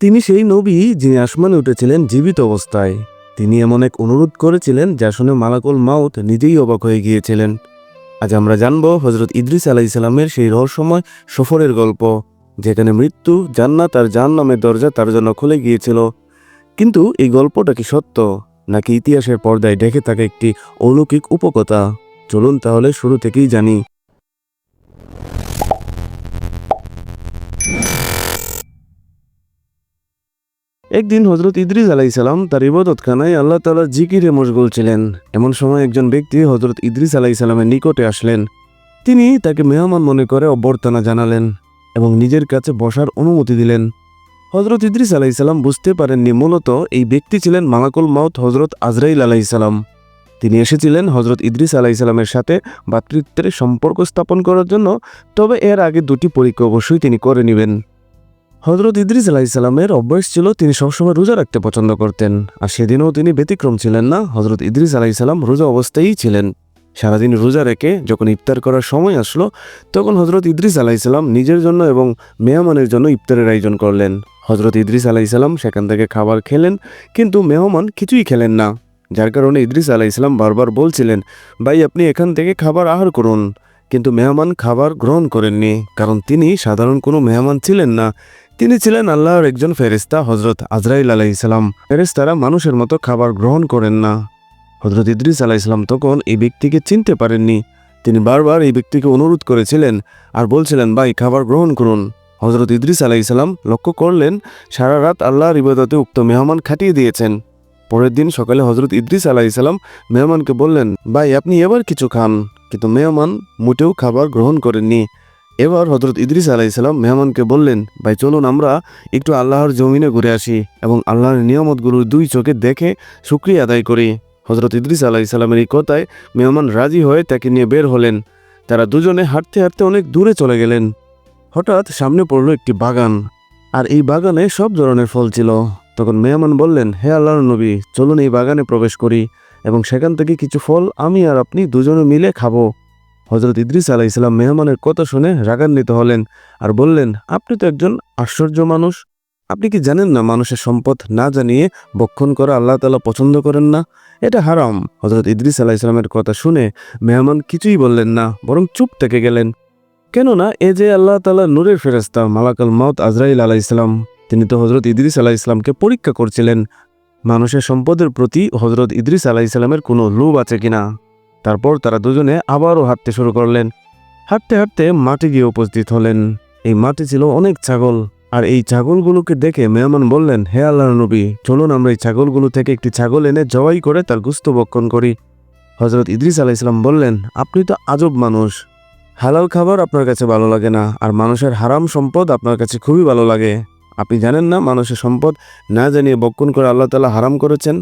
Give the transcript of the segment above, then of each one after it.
তিনি সেই নবী যিনি আসমানে উঠেছিলেন জীবিত অবস্থায়। তিনি এমন এক অনুরোধ করেছিলেন যা শুনে মালাকুল মাউত নিজেই অবাক হয়ে গিয়েছিলেন। আজ আমরা জানব হজরত ইদ্রিস আলাইসালামের সেই রহস্যময় সফরের গল্প, যেখানে মৃত্যু, জান্নাত আর জাহান্নামের দরজা তার জন্য খুলে গিয়েছিল। কিন্তু এই গল্পটা কি সত্য, নাকি ইতিহাসের পর্দায় ঢেকে থাকা একটি অলৌকিক উপকথা? চলুন তাহলে শুরু থেকেই জানি। একদিন হজরত ইদ্রিস আলাইসালাম তার ইবাদতখানায় আল্লাহ তালার জিকিরে মশগুল ছিলেন। এমন সময় একজন ব্যক্তি হজরত ইদ্রিস আলাইসালামের নিকটে আসলেন। তিনি তাকে মেহমান মনে করে অভ্যর্থনা জানালেন এবং নিজের কাছে বসার অনুমতি দিলেন। হজরত ইদ্রিস আলাইসালাম বুঝতে পারেননি মূলত এই ব্যক্তি ছিলেন মালাকুল মাউত হজরত আজরাইল আলাইসালাম তিনি এসেছিলেন হজরত ইদ্রিস আলাইসালামের সাথে ভাতৃত্বের সম্পর্ক স্থাপন করার জন্য, তবে এর আগে দুটি পরীক্ষা অবশ্যই তিনি করে নেবেন। হজরত ইদ্রিস আলাইসালামের অভ্যাস ছিল তিনি সবসময় রোজা রাখতে পছন্দ করতেন। আর সেদিনও তিনি ব্যতিক্রম ছিলেন না হজরত ইদ্রিস আলাইসালাম রোজা অবস্থায়ই ছিলেন। সারাদিন রোজা রেখে যখন ইফতার করার সময় আসলো, তখন হজরত ইদ্রিস আলাইসালাম নিজের জন্য এবং মেহমানের জন্য ইফতারের আয়োজন করলেন। হজরত ইদ্রিস আলাইসালাম সেখান থেকে খাবার খেলেন, কিন্তু মেহমান কিছুই খেলেন না। যার কারণে ইদ্রিস আলাইসালাম বারবার বলছিলেন, ভাই, আপনি এখান থেকে খাবার আহার করুন। কিন্তু মেহমান খাবার গ্রহণ করেননি, কারণ তিনি সাধারণ কোনো মেহমান ছিলেন না। তিনি ছিলেন আল্লাহর একজন ফেরেস্তা হজরত আজরাইল আলাইসালাম ফেরেস্তারা মানুষের মতো খাবার গ্রহণ করেন না। হজরত ইদ্রিস আলাইসালাম তখন এই ব্যক্তিকে চিনতে পারেননি। তিনি বারবার এই ব্যক্তিকে অনুরোধ করেছিলেন আর বলছিলেন, ভাই, খাবার গ্রহণ করুন। হজরত ইদ্রিস আলাইসালাম লক্ষ্য করলেন, সারা রাত আল্লাহর ইবাদতে উক্ত মেহমান খাটিয়ে দিয়েছেন। পরের দিন সকালে হজরত ইদ্রিস আলাইসালাম মেহমানকে বললেন, ভাই, আপনি এবার কিছু খান। কিন্তু মেহমান মোটেও খাবার গ্রহণ করেননি। এবার হজরত ইদ্রিস আলাইসালাম মেহমানকে বললেন, ভাই, চলুন আমরা একটু আল্লাহর জমিনে ঘুরে আসি এবং আল্লাহর নিয়ামতগুলো দুই চোখে দেখে শুক্রিয়া আদায় করি। হজরত ইদ্রিস আলাইসালামের এই কথায় মেহমান রাজি হয়ে তাকে নিয়ে বের হলেন। তারা দুজনে হাঁটতে হাঁটতে অনেক দূরে চলে গেলেন। হঠাৎ সামনে পড়ল একটি বাগান আর এই বাগানে সব ধরনের ফল ছিল। তখন মেহমান বললেন, হে আল্লাহর নবী, চলুন এই বাগানে প্রবেশ করি এবং সেখান থেকে কিছু ফল আমি আর আপনি দুজনে মিলে খাব। হজরত ইদ্রিস আলাহ ইসলাম মেহমানের কথা শুনে রাগান্বিত হলেন আর বললেন, আপনি তো একজন আশ্চর্য মানুষ। আপনি কি জানেন না মানুষের সম্পদ না জানিয়ে বক্ষণ করা আল্লাহ তালা পছন্দ করেন না? এটা হারাম। হজরত ইদ্রিস আলাহ ইসলামের কথা শুনে মেহমান কিছুই বললেন না, বরং চুপ থেকে গেলেন। কেননা এ যে আল্লাহ তালা নূরের ফেরেস্তা মালাকাল মাউত আজরাইল আলাহ ইসলাম তিনি তো হজরত ইদ্রিস আলাহ ইসলামকে পরীক্ষা করছিলেন। মানুষের সম্পদের প্রতি হজরত ইদ্রিস আলাহ ইসলামের কোনো লোভ আছে কিনা? তারপর তারা দুজনে আবারও হাঁটতে শুরু করলেন। হাঁটতে হাঁটতে মাটি গিয়ে উপস্থিত হলেন। এই মাটি ছিল অনেক ছাগল। আর এই ছাগলগুলোকে দেখে মেহমান বললেন, হে আল্লাহ নবী, চলুন আমরা এই ছাগলগুলো থেকে একটি ছাগল এনে জবাই করে তার গুস্ত বক্ষণ করি। হজরত ইদ্রিস আলাহ ইসলাম বললেন, আপনি তো আজব মানুষ। হালাল খাবার আপনার কাছে ভালো লাগে না, আর মানুষের হারাম সম্পদ আপনার কাছে খুবই ভালো লাগে। আপনি জানেন না মানুষের সম্পদ না জানিয়ে বক্ষণ করে আল্লাহ তালা হারাম করেছেন?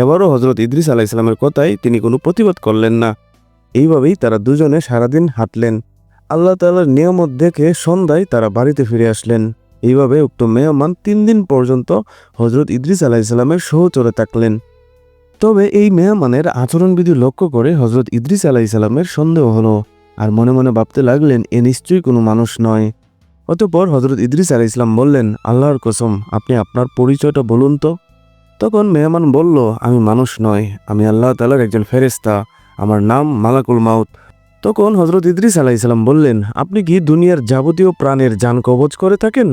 এবারও হজরত ইদ্রিস আলাহ ইসলামের কথায় তিনি কোনো প্রতিবাদ করলেন না। এইভাবেই তারা দুজনে সারাদিন হাঁটলেন। আল্লাহ তালার নিয়ামত দেখে সন্ধ্যায় তারা বাড়িতে ফিরে আসলেন। এইভাবে উক্ত মেহমান তিন দিন পর্যন্ত হজরত ইদ্রিস আলাহ ইসলামের সহচরে থাকলেন। তবে এই মেহমানের আচরণবিধি লক্ষ্য করে হজরত ইদ্রিস আলাহ ইসলামের সন্দেহ হলো আর মনে মনে ভাবতে লাগলেন, এ নিশ্চয়ই কোনো মানুষ নয়। অতপর হজরত ইদ্রিস আলাহ ইসলাম বললেন, আল্লাহর কসম, আপনি আপনার পরিচয়টা বলুন তো। তখন মেহমান বলল, আমি মানুষ নয় আমি আল্লাহ তালার একজন ফেরেস্তা আমার নাম মালাকুল মাউত। তখন হজরত ইদ্রিস আলাইসাল্লাম বললেন, আপনি কি দুনিয়ার যাবতীয় প্রাণের যান কবচ করে থাকেন?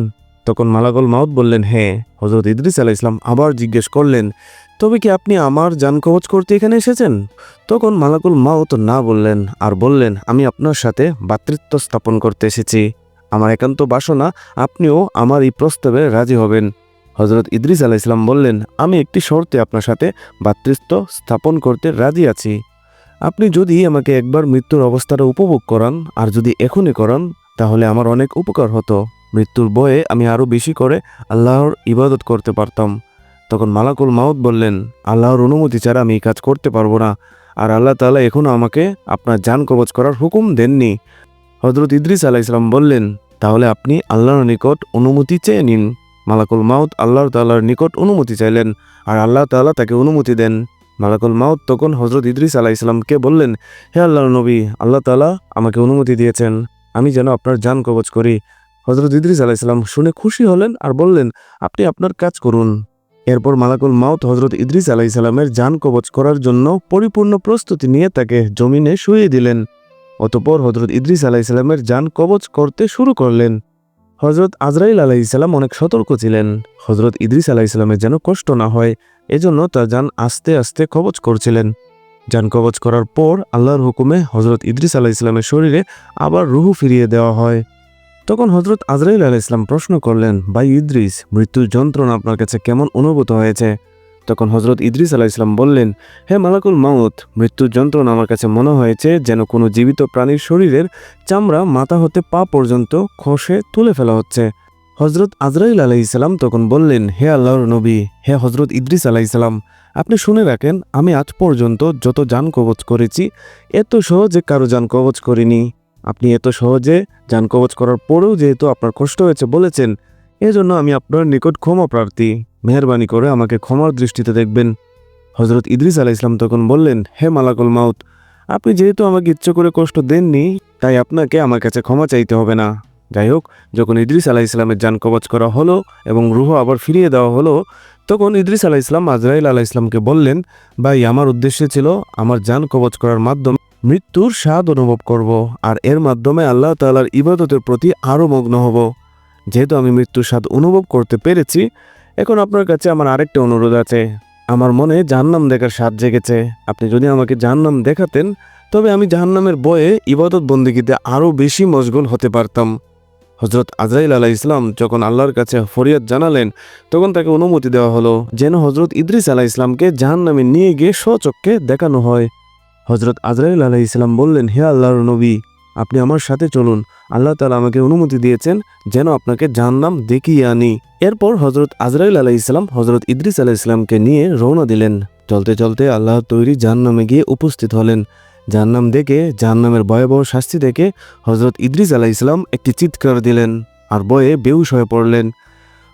তখন মালাকুল মাউত বললেন হ্যাঁ। হজরত ইদ্রিস আলাইসলাম আবার জিজ্ঞেস করলেন, তবে কি আপনি আমার যান কবচ করতে এখানে এসেছেন? তখন মালাকুল মাউত না বললেন, আর বললেন, আমি আপনার সাথে ভাতৃত্ব স্থাপন করতে এসেছি। আমার একান্ত বাসনা, আপনিও আমার এই প্রস্তাবে রাজি হবেন। হজরত ইদ্রিস আলাইসলাম বললেন, আমি একটি শর্তে আপনার সাথে ভাতৃত্ব স্থাপন করতে রাজি আছি। আপনি যদি আমাকে একবার মৃত্যুর অবস্থাটা উপভোগ করান আর যদি এখনই করান, তাহলে আমার অনেক উপকার হতো। মৃত্যুর বয়ে আমি আরও বেশি করে আল্লাহর ইবাদত করতে পারতাম। তখন মালাকুল মাউদ বললেন, আল্লাহর অনুমতি ছাড়া আমি এই কাজ করতে পারব না। আর আল্লাহ তাআলা এখনও আমাকে আপনার যান কবচ করার হুকুম দেননি। হজরত ইদ্রিস আলাইসলাম বললেন, তাহলে আপনি আল্লাহর নিকট অনুমতি চেয়ে নিন। মালাকুল মাউত আল্লাহ তাল্লাহর নিকট অনুমতি চাইলেন আর আল্লাহ তাআলা তাকে অনুমতি দেন। মালাকুল মাউত তখন হজরত ইদ্রিস আলাহ ইসলামকে বললেন, হে আল্লাহর নবী, আল্লাহ তাআলা আমাকে অনুমতি দিয়েছেন। আমি যেন আপনার যান কবচ করি। হজরত ইদ্রিস আলাইসাল্লাম শুনে খুশি হলেন আর বললেন, আপনি আপনার কাজ করুন। এরপর মালাকুল মাউত হজরত ইদ্রিস আলাইসাল্লামের যান কবচ করার জন্য পরিপূর্ণ প্রস্তুতি নিয়ে তাকে জমিনে শুয়ে দিলেন। অতপর হজরত ইদ্রিস আলাইসাল্লামের যান কবচ করতে শুরু করলেন। হজরত আজরাইল আলাইসাল্লাম অনেক সতর্ক ছিলেন। হজরত ইদ্রিস আলাইসাল্লামের যেন কষ্ট না হয়, এজন্য তার যান আস্তে আস্তে কবচ করছিলেন। যান কবচ করার পর আল্লাহর হুকুমে হজরত ইদ্রিস আলাইসাল্লামের শরীরে আবার রুহু ফিরিয়ে দেওয়া হয়। তখন হজরত আজরাইল আলাইসলাম প্রশ্ন করলেন, ভাই ইদ্রিস, মৃত্যুর যন্ত্রণা আপনার কাছে কেমন অনুভূত হয়েছে? তখন হজরত ইদ্রিস আলাইসলাম বললেন, হে মালাকুল মাউত, মৃত্যুর যন্ত্রণা আমার কাছে মনে হয়েছে যেন কোনো জীবিত প্রাণীর শরীরের চামড়া মাথা হতে পা পর্যন্ত খসে তুলে ফেলা হচ্ছে। হজরত আজরাইল আলাইসাল্লাম তখন বললেন, হে আল্লাহর নবী, হে হজরত ইদ্রিস আলাইসাল্লাম আপনি শুনে রাখেন, আমি আজ পর্যন্ত যত যান কবচ করেছি, এত সহজে কারও যান কবচ করিনি। আপনি এত সহজে যান কবচ করার পরেও যেহেতু আপনার কষ্ট হয়েছে বলেছেন, এজন্য আমি আপনার নিকট ক্ষমা প্রার্থী। মেহরবানি করে আমাকে ক্ষমার দৃষ্টিতে দেখবেন। হজরত ইদ্রিস আলাহ ইসলাম তখন বললেন, হে মালাকুল মাউত, আপনি যেহেতু আমাকে ইচ্ছে করে কষ্ট দেননি, তাই আপনাকে আমার কাছে ক্ষমা চাইতে হবে না। যাই হোক, যখন ইদ্রিস আলাহ ইসলামের যান কবচ করা হলো এবং রুহ আবার ফিরিয়ে দেওয়া হলো, তখন ইদ্রিস আলাহ ইসলাম আজরাইল আলাহ ইসলামকে বললেন, ভাই, আমার উদ্দেশ্য ছিল আমার যান কবচ করার মাধ্যমে মৃত্যুর স্বাদ অনুভব করব, আর এর মাধ্যমে আল্লাহ তাল্লার ইবাদতের প্রতি আরও মগ্ন হব। যেহেতু আমি মৃত্যুর স্বাদ অনুভব করতে পেরেছি এখন আপনার কাছে আমার আরেকটা অনুরোধ আছে। আমার মনে জাহান্নাম দেখার স্বাদ জেগেছে। আপনি যদি আমাকে জাহান্নাম দেখাতেন, তবে আমি জাহান্নামের বয়ে ইবাদত বন্দিগিতে আরও বেশি মশগুল হতে পারতাম। হজরত আজরাইল আলাহ ইসলাম যখন আল্লাহর কাছে ফরিয়াদ জানালেন, তখন তাকে অনুমতি দেওয়া হলো যেন হজরত ইদ্রিস আলাহ ইসলামকে জাহান্নামে নিয়ে গিয়ে স্বচক্ষে দেখানো হয়। হজরত আজরাইল আলাহ ইসলাম বললেন, হে আল্লাহর নবী আপনি আমার সাথে চলুন। আল্লাহ তালা আমাকে অনুমতি দিয়েছেন যেন আপনাকে জাহান্নাম দেখিয়ে আনি। এরপর হজরত আজরাইল আলাহ ইসলাম হজরত ইদ্রিস আলাহ ইসলামকে নিয়ে রওনা দিলেন। চলতে চলতে আল্লাহ তৈরি জাহান্নামে গিয়ে উপস্থিত হলেন। জাহান্নাম দেখে, জাহান্নামের ভয়াবহ শাস্তি দেখে হজরত ইদ্রিস আলাহ ইসলাম একটি চিৎকার দিলেন আর বয়ে বেউস হয়ে পড়লেন।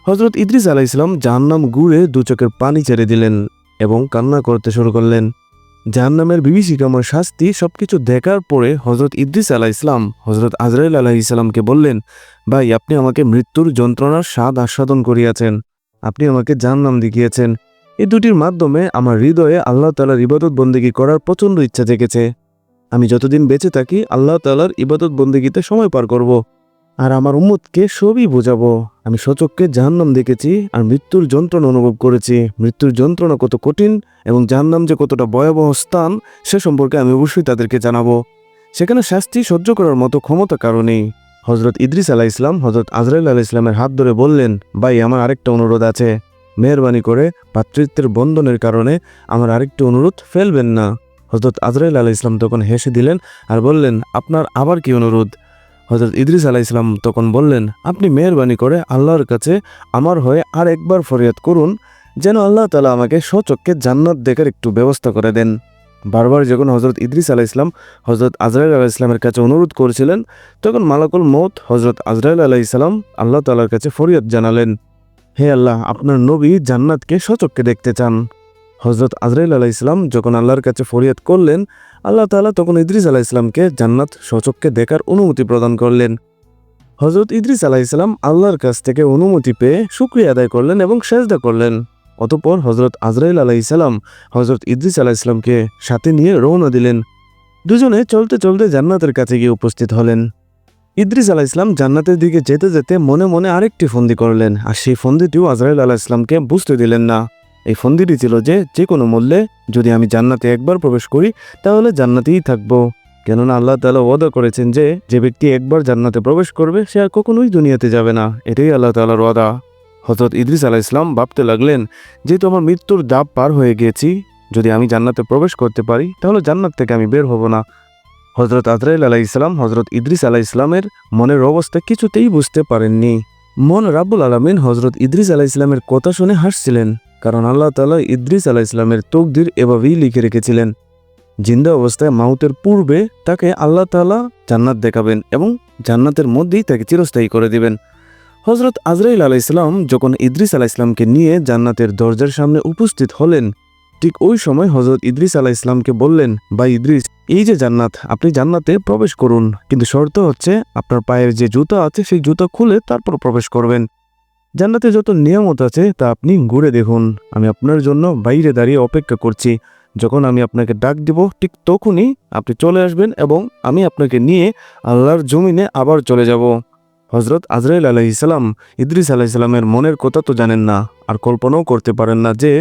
হজরত ইদ্রিস আলাহ ইসলাম জাহান্নাম গুড়ে দুচকের পানি ছেড়ে দিলেন এবং কান্না করতে শুরু করলেন। জাহান্নামের বিভীষিকাময় শাস্তি সবকিছু দেখার পরে হজরত ইদ্রিস আলাহ ইসলাম হজরত আজরাইল আলাহ ইসলামকে বললেন, ভাই, আপনি আমাকে মৃত্যুর যন্ত্রণার স্বাদ আস্বাদন করিয়াছেন। আপনি আমাকে জাহান্নাম দেখিয়েছেন। এই দুটির মাধ্যমে আমার হৃদয়ে আল্লাহ তালার ইবাদত বন্দিগি করার প্রচণ্ড ইচ্ছা জেগেছে। আমি যতদিন বেঁচে থাকি, আল্লাহ তালার ইবাদত বন্দিগিতে সময় পার করব। আর আমার উম্মতকে সবই বোঝাবো। আমি সচককে জাহান্নাম দেখেছি আর মৃত্যুর যন্ত্রণা অনুভব করেছি। মৃত্যুর যন্ত্রণা কত কঠিন এবং জাহান্নাম যে কতটা ভয়াবহ স্থান, সে সম্পর্কে আমি অবশ্যই তাদেরকে জানাব। সেখানে শাস্তি সহ্য করার মতো ক্ষমতা কারণেই হজরত ইদ্রিস আলাহ ইসলাম হজরত আজরাইল আলাহ ইসলামের হাত ধরে বললেন, ভাই, আমার আরেকটা অনুরোধ আছে। মেহরবানি করে পাতৃত্বের বন্ধনের কারণে আমার আরেকটি অনুরোধ ফেলবেন না। হজরত আজরাইল আলাহ ইসলাম তখন হেসে দিলেন আর বললেন, আপনার আবার কি অনুরোধ? হজরত ইদ্রিস আলাহ ইসলাম তখন বললেন, আপনি মেহরবানি করে আল্লাহর কাছে আমার হয়ে আর একবার ফরিয়াদ করুন, যেন আল্লাহ তালা আমাকে স্বচক্ষে জান্নাত দেখার একটু ব্যবস্থা করে দেন। বারবার যখন হজরত ইদ্রিস আলাহ ইসলাম হজরত আজরাইল আলাহ ইসলামের কাছে অনুরোধ করেছিলেন, তখন মালাকুল মৌত হজরত আজরাইল আলাহ ইসলাম আল্লাহ তালার কাছে ফরিয়াদ জানালেন, হে আল্লাহ, আপনার নবী জান্নাতকে স্বচক্ষে দেখতে চান। হজরত আজরাইল আলাহ ইসলাম যখন আল্লাহর কাছে ফরিয়াদ করলেন আল্লাহ তাআলা তখন ইদ্রিস আলাহ ইসলামকে জান্নাত স্বচক্ষে দেখার অনুমতি প্রদান করলেন। হজরত ইদ্রিস আলাহ ইসলাম আল্লাহর কাছ থেকে অনুমতি পেয়ে শুক্রিয়া আদায় করলেন এবং সেজদা করলেন। অতপর হজরত আজরাইল আলাহ ইসলাম হজরত ইদ্রিস আলাহ ইসলামকে সাথে নিয়ে রওনা দিলেন। দুজনে চলতে চলতে জান্নাতের কাছে গিয়ে উপস্থিত হলেন। ইদ্রিস আলাহ ইসলাম জান্নাতের দিকে যেতে যেতে মনে মনে আরেকটি ফন্দি করলেন। আর সেই ফন্দিটিও আজরাইল আলাহ ইসলামকে বুঝতে দিলেন না। এই ফন্দিটি ছিল যে যে কোনো মূল্যে যদি আমি জান্নাতে একবার প্রবেশ করি, তাহলে জান্নাতেই থাকব। কেননা আল্লাহ তালা ওয়াদা করেছেন যে যে ব্যক্তি একবার জান্নাতে প্রবেশ করবে, সে আর কখনোই দুনিয়াতে যাবে না। এটাই আল্লাহ তালার ওয়াদা। হজরত ইদ্রিস আলাহ ইসলাম ভাবতে লাগলেন, যেহেতু আমার মৃত্যুর দাব পার হয়ে গিয়েছি যদি আমি জান্নাতে প্রবেশ করতে পারি, তাহলে জান্নাত থেকে আমি বের হব না। হজরত আজরাইল আলাহ ইসলাম হজরত ইদ্রিস আলাহ ইসলামের মনের অবস্থা কিছুতেই বুঝতে পারেননি। মন রাব্বুল আলমিন হজরত ইদ্রিস আলাহ ইসলামের কথা শুনে হাসছিলেন। কারণ আল্লাহ তালা ইদ্রিস আলাহ ইসলামের তকদির এভাবেই লিখে রেখেছিলেন। জিন্দা অবস্থায় মাউতের পূর্বে তাকে আল্লাহ তালা জান্নাত দেখাবেন এবং জান্নাতের মধ্যেই তাকে চিরস্থায়ী করে দিবেন। হজরত আজরাইল আলাহ ইসলাম যখন ইদ্রিস আলাহ ইসলামকে নিয়ে জান্নাতের দরজার সামনে উপস্থিত হলেন, ঠিক ওই সময় হজরত ইদ্রিস আলাহ ইসলামকে বললেন বা ইদ্রিস, এই যে জান্নাত, আপনি জান্নাতে প্রবেশ করুন। কিন্তু শর্ত হচ্ছে আপনার পায়ের যে জুতা আছে, সেই জুতা খুলে তারপর প্রবেশ করবেন। জান্নাতে যত নিয়ামত আছে তা আপনি ঘুরে দেখুন। আমি আপনার জন্য বাইরে দাঁড়িয়ে অপেক্ষা করছি। যখন আমি আপনাকে ডাক দিব, ঠিক তখনই আপনি চলে আসবেন এবং আমি আপনাকে নিয়ে আল্লাহর জমিনে আবার চলে যাব। হজরত আজরাইল আলাইসালাম ইদ্রিস আলাইসালামের মনের কথা তো জানেন না, আর কল্পনাও করতে পারেন না যে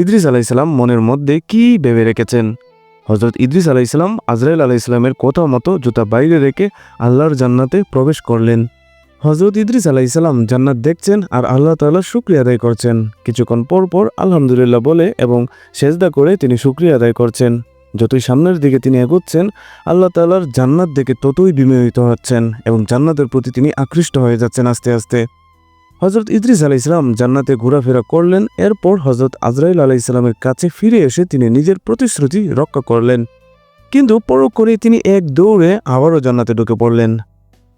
ইদ্রিস আলাইসালাম মনের মধ্যে কি ভেবে রেখেছেন। হজরত ইদ্রিস আলাইসালাম আজরাইল আলাইসালামের কথা মতো জুতা বাইরে রেখে আল্লাহর জান্নাতে প্রবেশ করলেন। হজরত ইদ্রিস আলাইসালাম জান্নাত দেখছেন আর আল্লাহ তাআলা শুক্রিয়া আদায় করছেন। কিছুক্ষণ পর পর আলহামদুলিল্লাহ বলে এবং সেজদা করে তিনি শুক্রিয়া আদায় করছেন। যতই সামনের দিকে তিনি এগোচ্ছেন, আল্লাহ তাআলার জান্নাত দেখে ততই বিমোহিত হচ্ছেন এবং জান্নাতের প্রতি তিনি আকৃষ্ট হয়ে যাচ্ছেন আস্তে আস্তে। হজরত ইদ্রিস আলাহ ইসলাম জান্নাতে ঘোরাফেরা করলেন, এরপর হজরত আজরাইল আলাহ ইসলামের কাছে ফিরে এসে তিনি নিজের প্রতিশ্রুতি রক্ষা করলেন। কিন্তু পরক্ষণে তিনি এক দৌড়ে আবারও জান্নাতে ঢুকে পড়লেন।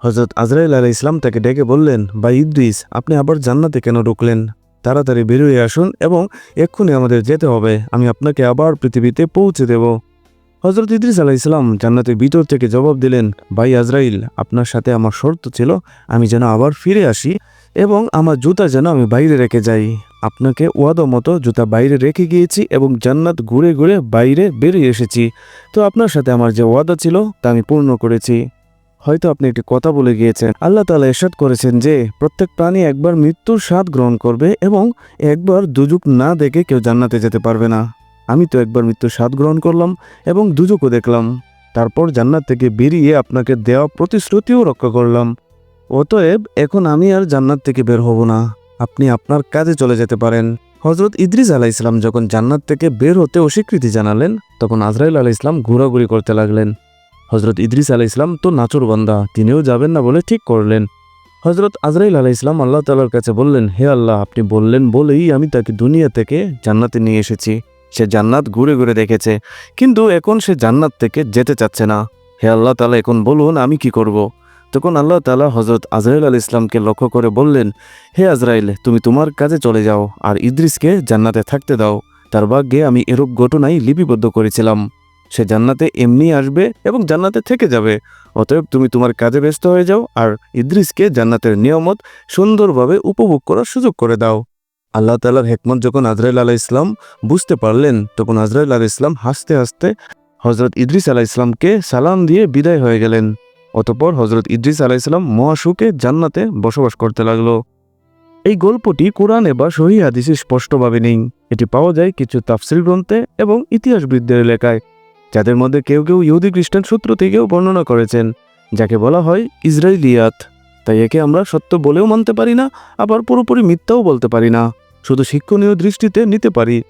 হজরত আজরাইল আলাহ ইসলাম তাকে ডেকে বললেন বা ইদ্রিস, আপনি আবার জান্নাতে কেন ঢুকলেন? তাড়াতাড়ি বেরিয়ে আসুন এবং এক্ষুনি আমাদের যেতে হবে, আমি আপনাকে আবার পৃথিবীতে পৌঁছে দেব। হজরত ইদ্রিস আলাহ ইসলাম জান্নাতের ভিতর থেকে জবাব দিলেন, ভাই আজরাইল, আপনার সাথে আমার শর্ত ছিল, আমি যেন আবার ফিরে আসি এবং আমার জুতা যেন আমি বাইরে রেখে যাই। আপনাকে ওয়াদা মতো জুতা বাইরে রেখে গিয়েছি এবং জান্নাত ঘুরে ঘুরে বাইরে বেরিয়ে এসেছি। তো আপনার সাথে আমার যে ওয়াদা ছিল, তা আমি পূর্ণ করেছি। হয়তো আপনি একটি কথা বলে গিয়েছেন। আল্লাহ তালা এরশাদ করেছেন যে, প্রত্যেক প্রাণী একবার মৃত্যুর স্বাদ গ্রহণ করবে এবং একবার দুজুক না দেখে কেউ জান্নাতে যেতে পারবে না। আমি তো একবার মৃত্যুর স্বাদ গ্রহণ করলাম এবং দুজুকও দেখলাম। তারপর জান্নাত থেকে বেরিয়ে আপনাকে দেওয়া প্রতিশ্রুতিও রক্ষা করলাম। অতএব এখন আমি আর জান্নাত থেকে বের হব না। আপনি আপনার কাজে চলে যেতে পারেন। হজরত ইদ্রিস আলাহ ইসলাম যখন জান্নাত থেকে বের হতে অস্বীকৃতি জানালেন, তখন আজরাইল আলাহ ইসলাম ঘোরাঘুরি করতে লাগলেন। হজরত ইদ্রিস আলাহ ইসলাম তো নাচুর বান্দা, তিনিও যাবেন না বলে ঠিক করলেন। হজরত আজরাইল আলাহ ইসলাম আল্লাহ তালার কাছে বললেন, হে আল্লাহ, আপনি বললেন বলেই আমি তাকে দুনিয়া থেকে জান্নাতে নিয়ে এসেছি। সে জান্নাত ঘুরে ঘুরে দেখেছে, কিন্তু এখন সে জান্নাত থেকে যেতে চাচ্ছে না। হে আল্লাহ তালা এখন বলুন, আমি কি করব। তখন আল্লাহ তালা হজরত আজরাইল আল ইসলামকে লক্ষ্য করে বললেন, হে আজরাইল, তুমি তোমার কাজে চলে যাও, আর ইদ্রিসকে জান্নাতে থাকতে দাও। তার ভাগ্যে আমি এরূপ ঘটনাই লিপিবদ্ধ করেছিলাম। সে জান্নাতে এমনি আসবে এবং জান্নাতে থেকে যাবে। অতএব তুমি তোমার কাজে ব্যস্ত হয়ে যাও আর ইদ্রিসকে জান্নাতের নিয়ামত সুন্দরভাবে উপভোগ করার সুযোগ করে দাও। আল্লাহ তালার হেকমত যখন আজরাইল আলাহ ইসলাম বুঝতে পারলেন, তখন আজরাইল আলাহ ইসলাম হাসতে হাসতে হজরত ইদ্রিস আলাহ ইসলামকে সালাম দিয়ে বিদায় হয়ে গেলেন। অতপর হজরত ইদ্রিস আলাহ ইসলাম মহাসুকে জান্নাতে বসবাস করতে লাগল। এই গল্পটি কোরআনে বা সহি হাদিসে স্পষ্টভাবে নেই। এটি পাওয়া যায় কিছু তাফসিল গ্রন্থে এবং ইতিহাসবিদদের লেখায়। যাদের মধ্যে কেউ কেউ ইহুদি খ্রিস্টান সূত্র থেকেও বর্ণনা করেছেন, যাকে বলা হয় ইসরায়েলিয়াত। তাই একে আমরা সত্য বলেও মানতে পারি না, আবার পুরোপুরি মিথ্যাও বলতে পারি না। শুধু শিক্ষণীয় দৃষ্টিতে নিতে পারি।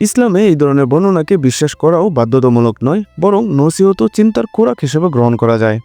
ইসলামে এই ধরনের বর্ণনাকে বিশ্বাস করাও বাধ্যতামূলক নয়, বরং নসিহত চিন্তার খোরাক হিসেবে গ্রহণ করা যায়।